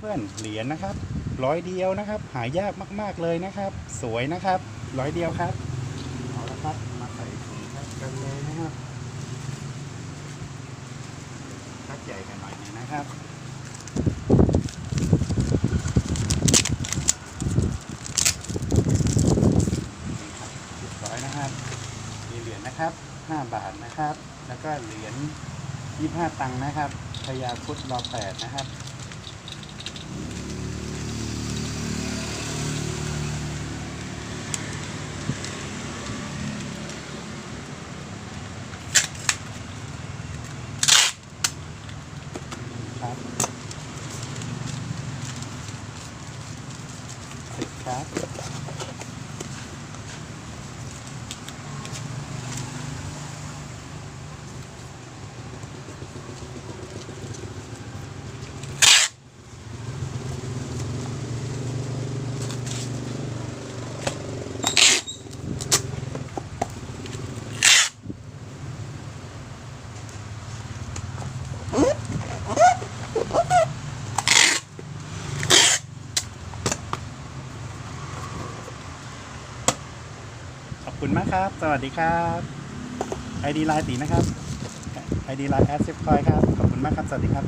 เพื่อนเหรียญนะครับ ร้อยเดียวนะครับ หายากมากๆเลยนะครับ สวยนะครับ ร้อยเดียวครับเอาละครับมาใส่ถุงครับกันเลยนะครับทักใหญ่กันหน่อยหนึงนะครับนี่ครับเรียบร้อยนะครับมีเหรียญนะครับ5บาทนะครับ แล้วก็เหรียญ25 ตังค์นะครับพญาครุดรอแปดนะครับ ครับ ขอบคุณมากครับ สวัสดีครับ ID ไลน์ตีนะครับ ID ไลน์แอดเซฟคอยครับ ขอบคุณมากครับ สวัสดีครับ